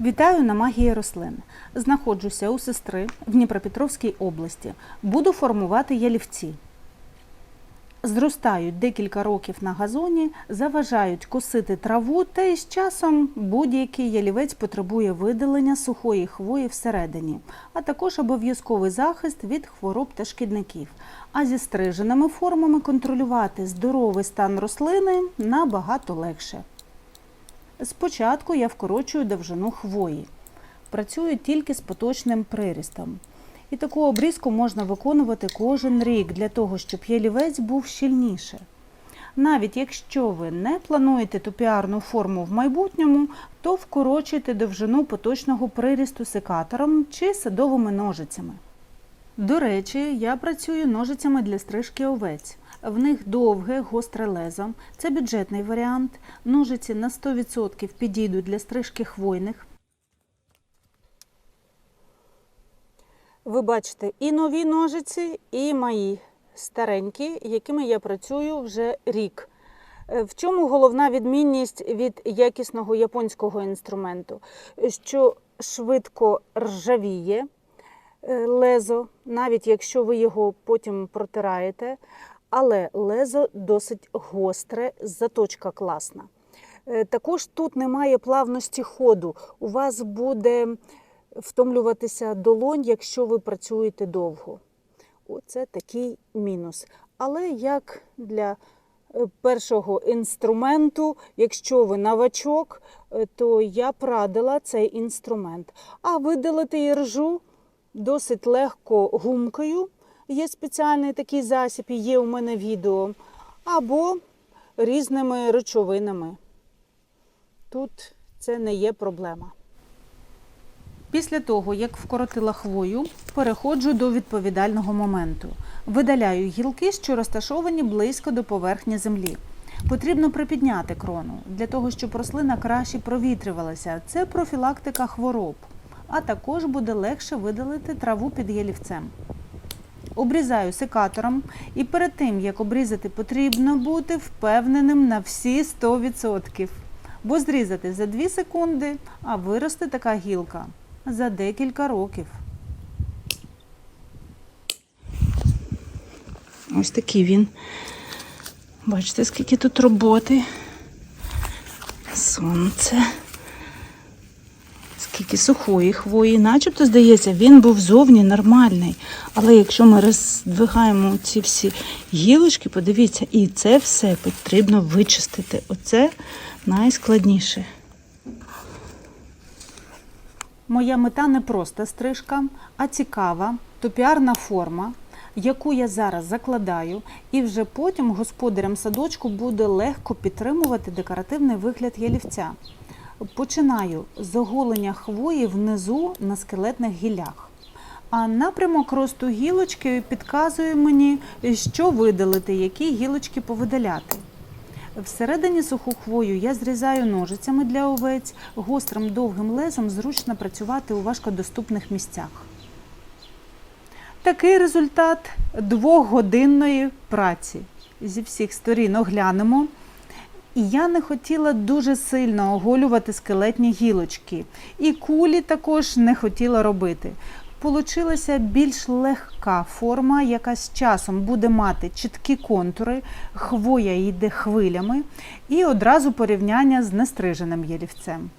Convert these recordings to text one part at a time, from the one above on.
Вітаю на магії рослин. Знаходжуся у сестри в Дніпропетровській області. Буду формувати ялівці. Зростають декілька років на газоні, заважають косити траву, та із часом будь-який ялівець потребує видалення сухої хвої всередині, а також обов'язковий захист від хвороб та шкідників. А зі стриженими формами контролювати здоровий стан рослини набагато легше. Спочатку я вкорочую довжину хвої. Працюю тільки з поточним прирістом. І таку обрізку можна виконувати кожен рік для того, щоб ялівець був щільніше. Навіть якщо ви не плануєте топіарну форму в майбутньому, то вкорочуйте довжину поточного прирісту секатором чи садовими ножицями. До речі, я працюю ножицями для стрижки овець. В них довге, гостре лезо. Це бюджетний варіант. Ножиці на 100% підійдуть для стрижки хвойних. Ви бачите і нові ножиці, і мої старенькі, якими я працюю вже рік. Е, В чому головна відмінність від якісного японського інструменту? Що швидко ржавіє е, лезо, навіть якщо ви його потім протираєте, але лезо досить гостре, заточка класна. Е, Також тут немає плавності ходу. У вас буде втомлюватися долонь, якщо ви працюєте довго. Оце такий мінус. Але як для е, першого інструменту, якщо ви новачок, е, то я б радила цей інструмент. А видалити іржу досить легко гумкою. Є спеціальний такий засіб, і є у мене відео, або різними речовинами. Тут це не є проблема. Після того, як вкоротила хвою, переходжу до відповідального моменту. Видаляю гілки, що розташовані близько до поверхні землі. Потрібно припідняти крону для того, щоб рослина краще провітрювалася. Це профілактика хвороб, а також буде легше видалити траву під ялівцем. Обрізаю секатором, і перед тим, як обрізати, потрібно бути впевненим на всі 100%. Бо зрізати за 2 секунди, а виросте така гілка за декілька років. Ось такий він. Бачите, скільки тут роботи. Сонце. Скільки сухої хвої, начебто, здається, він був зовні нормальний. Але якщо ми роздвигаємо ці всі гілочки, подивіться, і це все потрібно вичистити. Оце найскладніше. Моя мета не просто стрижка, а цікава, топіарна форма, яку я зараз закладаю, і вже потім господарям садочку буде легко підтримувати декоративний вигляд ялівця. Починаю з оголення хвої внизу на скелетних гіллях. А напрямок росту гілочки підказує мені, що видалити, які гілочки повидаляти. Всередині суху хвою я зрізаю ножицями для овець, гострим довгим лезом зручно працювати у важкодоступних місцях. Такий результат двохгодинної праці. Зі всіх сторін оглянемо. І я не хотіла дуже сильно оголювати скелетні гілочки. І кулі також не хотіла робити. Получилася більш легка форма, яка з часом буде мати чіткі контури, хвоя йде хвилями, і одразу порівняння з нестриженим ялівцем.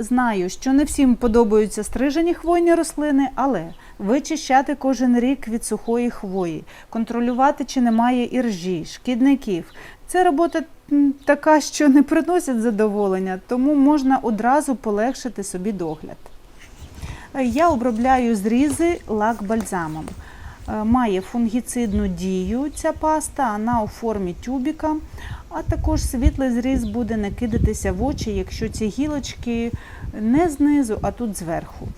Знаю, що не всім подобаються стрижені хвойні рослини, але вичищати кожен рік від сухої хвої, контролювати, чи немає іржі, шкідників. Це робота така, що не приносить задоволення, тому можна одразу полегшити собі догляд. Я обробляю зрізи лак-бальзамом. Е, Має фунгіцидну дію ця паста, вона у формі тюбіка, а також світлий зріз буде не кидатися в очі, якщо ці гілочки не знизу, а тут зверху.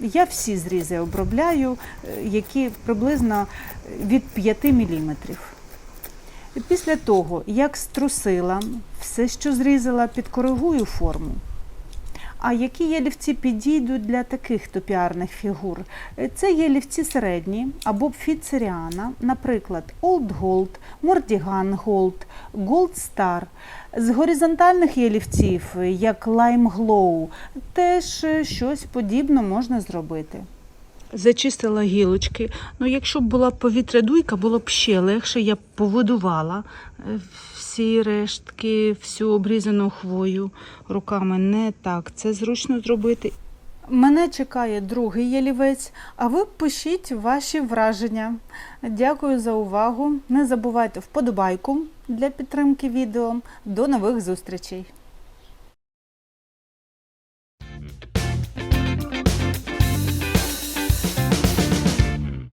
Я всі зрізи обробляю, е, які приблизно від 5 мм. Після того, як струсила, все, що зрізала, підкоригую форму. А які ялівці підійдуть для таких топіарних фігур? Е, Це ялівці середні або пфіцеріана, наприклад, Old Gold, Mordigan Gold, Gold Star. З горизонтальних ялівців, е, як Lime Glow, теж е, щось подібне можна зробити. Зачистила гілочки. Ну, якщо б була повітрядуйка, було б ще легше. Я б повидувала е, всі рештки, всю обрізану хвою руками. Не так. Це зручно зробити. Мене чекає другий ялівець, а ви пишіть ваші враження. Дякую за увагу. Не забувайте вподобайку для підтримки відео. До нових зустрічей!